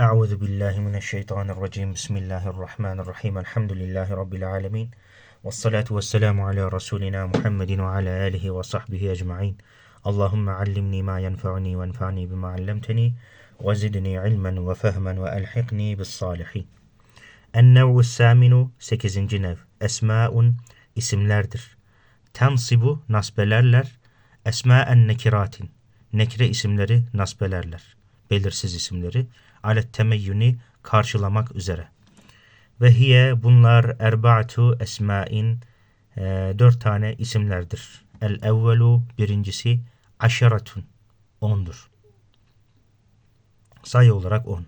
أعوذ بالله من الشيطان الرجيم بسم الله الرحمن الرحيم الحمد لله رب العالمين والصلاة والسلام على رسولنا محمد وعلى آله وصحبه أجمعين اللهم علمني ما ينفعني وانفعني بما علمتني وزدني علما وفهما وألحقني بالصالحين النوع الثامن 8. nev Esmaun isimlerdir. Tensibu nasbelerler. Esmaen nekiratin nekire isimleri nasbelerler. Belirsiz isimleri alet temeyyuni karşılamak üzere. Ve hiye bunlar erbaatu esmain e, dört tane isimlerdir. El evvelu birincisi aşeratun ondur. Sayı olarak on.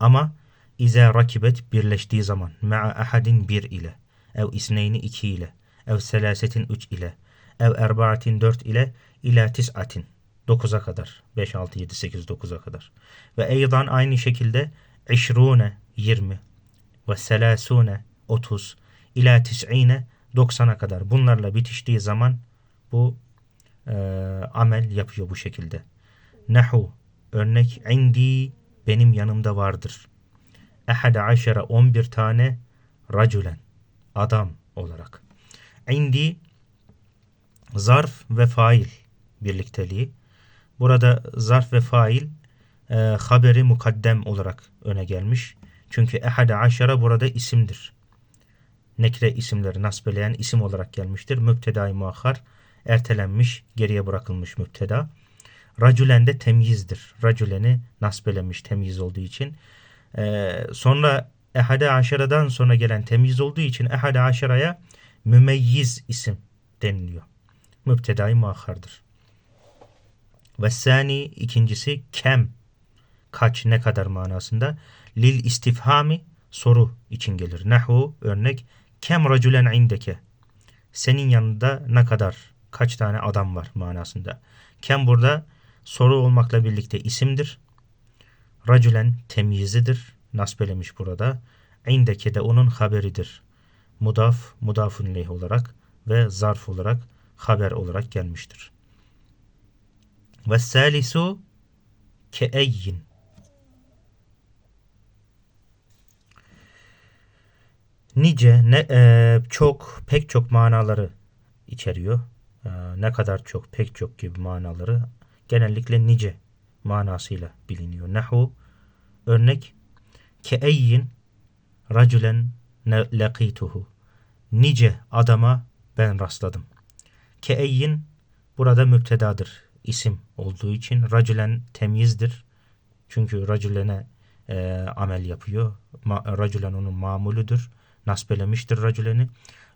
Ama ize rakibet birleştiği zaman ma'a ahadin bir ile ev isneyni iki ile ev selasetin üç ile ev erbaatin dört ile ila tis'atin 9'a kadar. 5, 6, 7, 8, 9'a kadar. Ve eydan aynı şekilde işrune 20 ve selasune 30 ila tis'ine 90'a kadar. Bunlarla bitiştiği zaman bu e, amel yapıyor bu şekilde. Nahu örnek indi benim yanımda vardır. Ehade aşere 11 tane raculen adam olarak. İndi zarf ve fail birlikteliği. Burada zarf ve fail e, haberi mukaddem olarak öne gelmiş. Çünkü ehade aşara burada isimdir. Nekre isimleri nasbeleyen isim olarak gelmiştir. Müptedai muakhar ertelenmiş, geriye bırakılmış müpteda. Racülen de temyizdir. Racüleni nasbelemiş temyiz olduğu için. Ee, sonra ehade aşaradan sonra gelen temyiz olduğu için ehade aşaraya mümeyyiz isim deniliyor. Müptedai muakhardır. Ve sani ikincisi kem kaç ne kadar manasında. Lil istifhami soru için gelir. Nahu örnek kem racülen indeke senin yanında ne kadar kaç tane adam var manasında. Kem burada soru olmakla birlikte isimdir. Racülen temyizidir. Nasbelemiş burada. İndeke de onun haberidir. Mudaf, mudafun leyh olarak ve zarf olarak haber olarak gelmiştir. Ve salisu keeyyin. Nice, ne, e, çok, pek çok manaları içeriyor. E, ne kadar çok, pek çok gibi manaları genellikle nice manasıyla biliniyor. Nahu örnek keeyyin racülen laqituhu. Nice adama ben rastladım. Keeyyin burada müptedadır isim olduğu için racülen temyizdir. Çünkü racülene e, amel yapıyor. Ma, racülen onun mamuludur. Nasbelemiştir racüleni.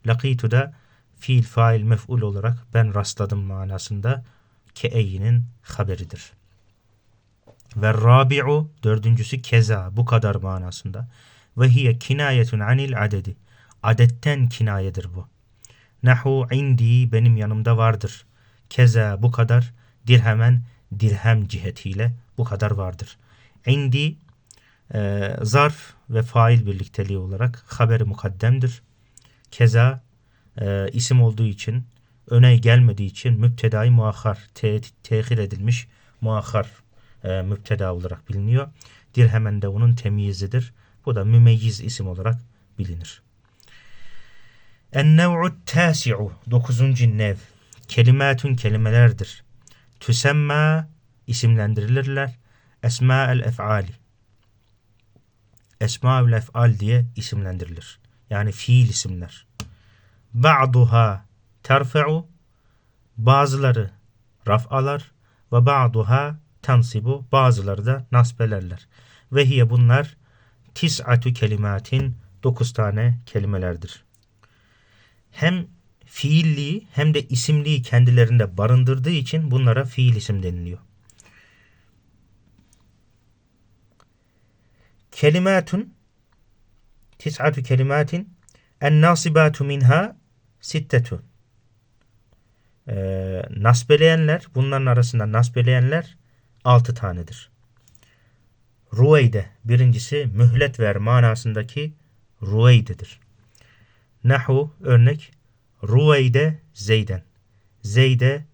Lakitu da fiil fail mef'ul olarak ben rastladım manasında keeyyinin haberidir. Ve rabi'u dördüncüsü keza bu kadar manasında. Ve hiye kinayetun anil adedi. Adetten kinayedir bu. Nahu indi benim yanımda vardır. Keza bu kadar dirhemen dirhem cihetiyle bu kadar vardır. İndi e, zarf ve fail birlikteliği olarak haberi mukaddemdir. Keza e, isim olduğu için öne gelmediği için müptedai muakhar te tehir edilmiş muakhar e, müpteda olarak biliniyor. Dirhemen de onun temyizidir. Bu da mümeyyiz isim olarak bilinir. En-nev'u tasi'u dokuzuncu nev kelimatun kelimelerdir tüsemma isimlendirilirler. Esma'el ef'ali. Esma'ül ef'al diye isimlendirilir. Yani fiil isimler. Ba'duha terfe'u bazıları raf'alar ve ba'duha tansibu bazıları da nasbelerler. Ve hiye bunlar tis'atu kelimatin dokuz tane kelimelerdir. Hem fiilliği hem de isimliği kendilerinde barındırdığı için bunlara fiil isim deniliyor. Kelimatun tis'atu kelimatin en nasibatu minha sittetun ee, nasbeleyenler bunların arasında nasbeleyenler altı tanedir. Ruveyde birincisi mühlet ver manasındaki Ruveyde'dir. Nahu örnek Ruveyde Zeyden. Zeyde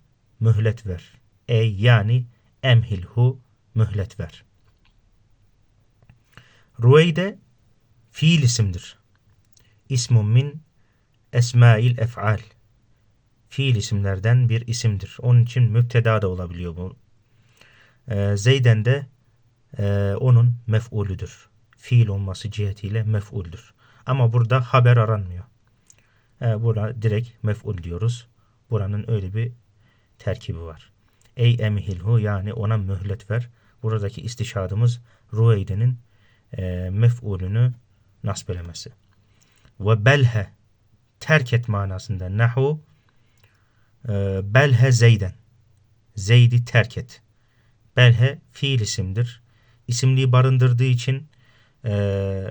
mühlet ver. Ey yani emhilhu mühlet ver. Rüveyde fiil isimdir. İsmun min esmail ef'al. Fiil isimlerden bir isimdir. Onun için müpteda da olabiliyor bu. Ee, Zeyden de e, onun mef'ulüdür. Fiil olması cihetiyle mef'uldür. Ama burada haber aranmıyor. E, bura direkt mef'ul diyoruz. Buranın öyle bir terkibi var. Ey emhilhu yani ona mühlet ver. Buradaki istişadımız Rüveyde'nin e, mef'ulünü nasbelemesi. Ve belhe terk et manasında nahu e, belhe zeyden zeydi terk et. Belhe fiil isimdir. İsimliği barındırdığı için e,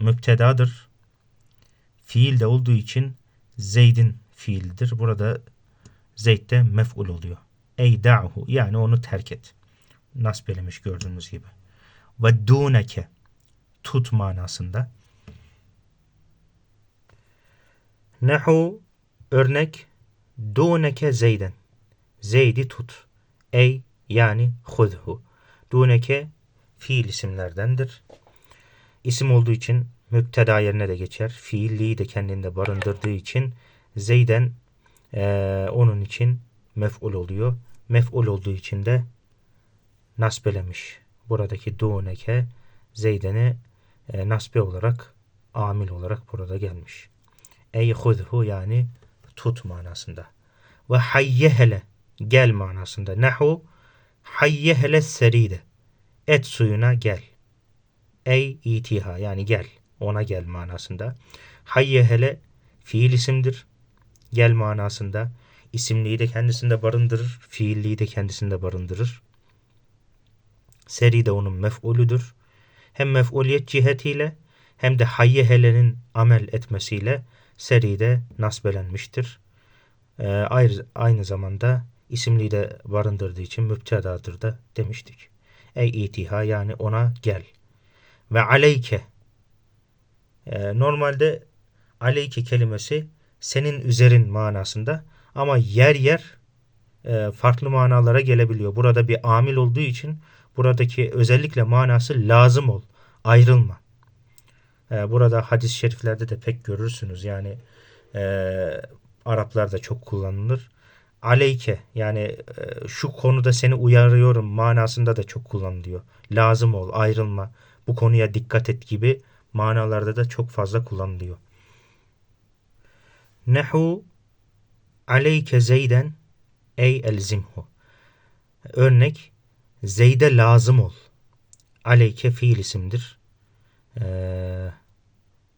müptedadır. Fiil de olduğu için zeydin fiildir. Burada zeyd de mef'ul oluyor. Ey da'hu yani onu terk et. Nasbelemiş gördüğünüz gibi. Ve duneke tut manasında. Nehu örnek duneke zeyden. Zeydi tut. Ey yani hudhu. Duneke fiil isimlerdendir. İsim olduğu için müpteda yerine de geçer. Fiilliği de kendinde barındırdığı için Zeyden e, onun için mef'ul oluyor. Mef'ul olduğu için de nasbelemiş. Buradaki duneke Zeyden'e e, nasbe olarak amil olarak burada gelmiş. Ey hudhu yani tut manasında. Ve hayyehele gel manasında. Nahu hayyehele seride. Et suyuna gel. Ey itiha yani gel. Ona gel manasında. Hayyehele fiil isimdir. Gel manasında. İsimliği de kendisinde barındırır. Fiilliği de kendisinde barındırır. Seri de onun mef'ulüdür. Hem mef'uliyet cihetiyle hem de hayyehelenin amel etmesiyle seri de nasbelenmiştir. Ee, ayrı, aynı zamanda isimliği de barındırdığı için müptedadır da demiştik. Ey itiha yani ona gel. Ve aleyke. Ee, normalde aleyke kelimesi senin üzerin manasında ama yer yer e, farklı manalara gelebiliyor. Burada bir amil olduğu için buradaki özellikle manası lazım ol, ayrılma. E, burada hadis-i şeriflerde de pek görürsünüz. Yani e, Araplarda çok kullanılır. Aleyke yani e, şu konuda seni uyarıyorum manasında da çok kullanılıyor. Lazım ol, ayrılma, bu konuya dikkat et gibi manalarda da çok fazla kullanılıyor. Nehu aleyke zeyden ey elzimhu. Örnek Zeyd'e lazım ol. Aleyke fiil isimdir. Ee,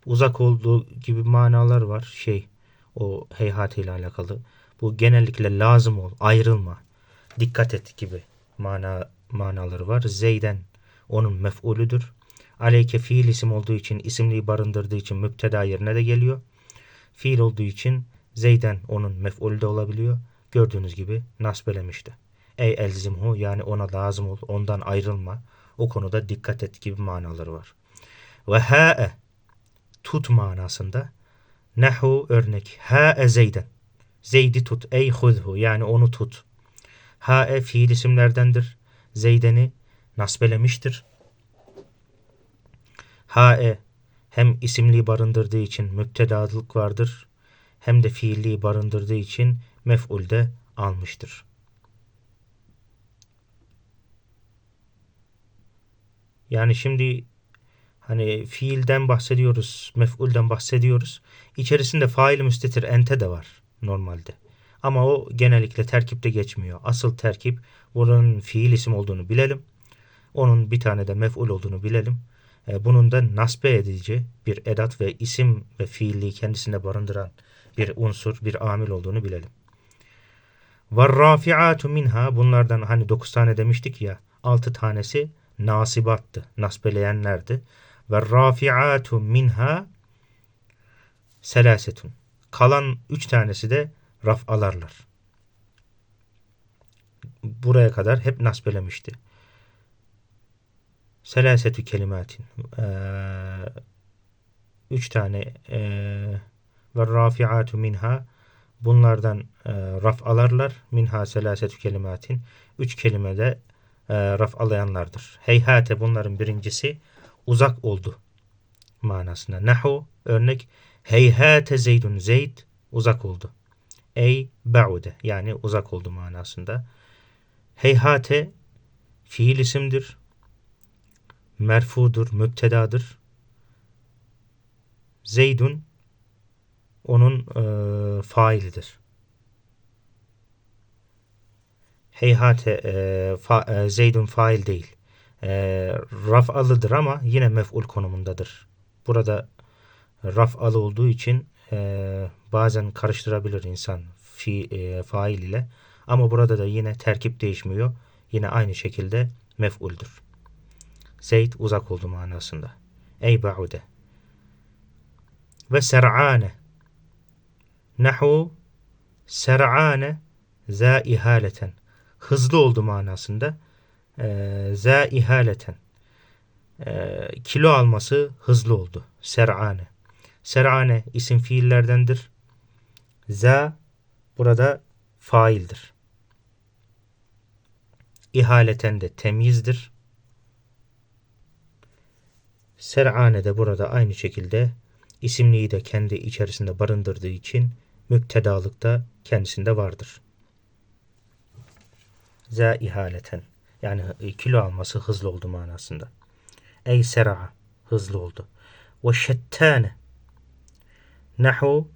uzak olduğu gibi manalar var. Şey o heyhat ile alakalı. Bu genellikle lazım ol, ayrılma, dikkat et gibi mana manaları var. Zeyden onun mef'ulüdür. Aleyke fiil isim olduğu için isimliği barındırdığı için müpteda yerine de geliyor. Fiil olduğu için Zeyden onun mef'ulü de olabiliyor. Gördüğünüz gibi nasbelemişti. Ey elzimhu yani ona lazım ol, ondan ayrılma. O konuda dikkat et gibi manaları var. Ve ha'e tut manasında. Nehu örnek. Ha'e zeyden. Zeydi tut. Ey hudhu yani onu tut. Ha'e fiil isimlerdendir. Zeyden'i nasbelemiştir. Ha'e hem isimliği barındırdığı için müptedadılık vardır hem de fiilliği barındırdığı için mef'ulde almıştır. Yani şimdi hani fiilden bahsediyoruz, mef'ulden bahsediyoruz. İçerisinde fail müstetir ente de var normalde. Ama o genellikle terkipte geçmiyor. Asıl terkip bunun fiil isim olduğunu bilelim. Onun bir tane de mef'ul olduğunu bilelim. E, bunun da nasbe edici bir edat ve isim ve fiilliği kendisinde barındıran bir unsur, bir amil olduğunu bilelim. Varrafi'atu minha bunlardan hani 9 tane demiştik ya 6 tanesi nasibattı, nasbeleyenlerdi. Rafi'atu minha selasetun. Kalan 3 tanesi de raf'alarlar. Buraya kadar hep nasbelemişti. Selasetü kelimatin. Ee, üç tane e, ve rafi'atu minha bunlardan e, raf alarlar. Minha selasetü kelimatin. Üç kelimede e, raf alayanlardır. Heyhate bunların birincisi uzak oldu manasında. Nahu örnek heyhate zeydun zeyd uzak oldu. Ey ba'ude yani uzak oldu manasında. Heyhate fiil isimdir. Merfudur, müptedadır. Zeydun onun e, failidir. Heyhate e, fa, e, Zeydun fail değil. E, raf'alıdır ama yine mef'ul konumundadır. Burada raf'alı olduğu için e, bazen karıştırabilir insan fi, e, fail ile. Ama burada da yine terkip değişmiyor. Yine aynı şekilde mef'uldür. Zeyd uzak oldu manasında. Ey ba'ude. Ve ser'ane. Nahu ser'ane za ihaleten. Hızlı oldu manasında. E, za ihaleten. E, kilo alması hızlı oldu. Ser'ane. Ser'ane isim fiillerdendir. Za burada faildir. İhaleten de temyizdir. Ser'ane de burada aynı şekilde isimliği de kendi içerisinde barındırdığı için müptedalıkta kendisinde vardır. Za ihaleten yani kilo alması hızlı oldu manasında. Ey ser'a hızlı oldu. Ve şettane nahu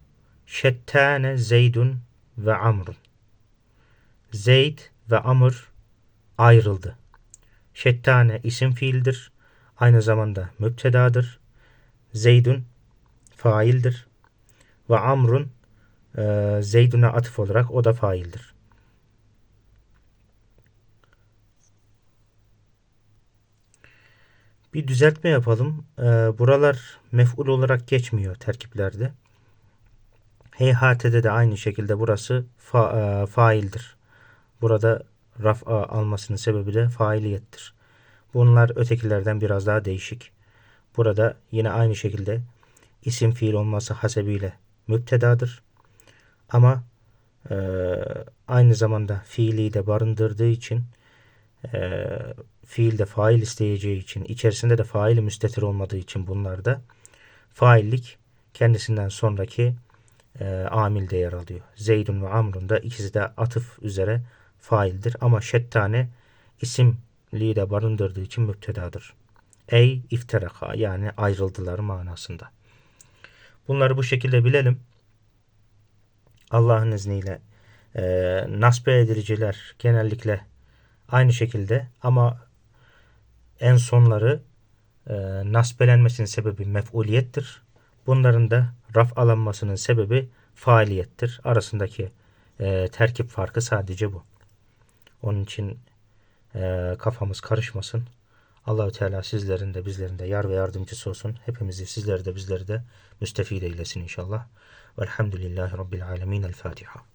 şettane zeydun ve amrun. Zeyd ve Amr ayrıldı. Şettane isim fiildir. Aynı zamanda müptedadır. Zeydun faildir. Ve Amrun e, Zeydun'a atıf olarak o da faildir. Bir düzeltme yapalım. E, buralar mef'ul olarak geçmiyor terkiplerde. Heyhate'de de aynı şekilde burası fa, e, faildir. Burada raf'a almasının sebebi de failiyettir. Bunlar ötekilerden biraz daha değişik. Burada yine aynı şekilde isim fiil olması hasebiyle müptedadır. Ama e, aynı zamanda fiili de barındırdığı için e, fiil de fail isteyeceği için içerisinde de fail müstetir olmadığı için bunlarda faillik kendisinden sonraki e, amilde yer alıyor. Zeydun ve Amrun da ikisi de atıf üzere faildir ama şettane isimliği de barındırdığı için müptedadır. Ey ifteraka yani ayrıldılar manasında. Bunları bu şekilde bilelim. Allah'ın izniyle e, nasbe ediliciler genellikle aynı şekilde ama en sonları e, nasbelenmesinin sebebi mef'uliyettir. Bunların da raf alınmasının sebebi faaliyettir. Arasındaki e, terkip farkı sadece bu. Onun için e, kafamız karışmasın. Allahü Teala sizlerin de bizlerin de yar ve yardımcısı olsun. Hepimizi sizleri de bizleri de müstefid eylesin inşallah. Velhamdülillahi Rabbil alemin. El Fatiha.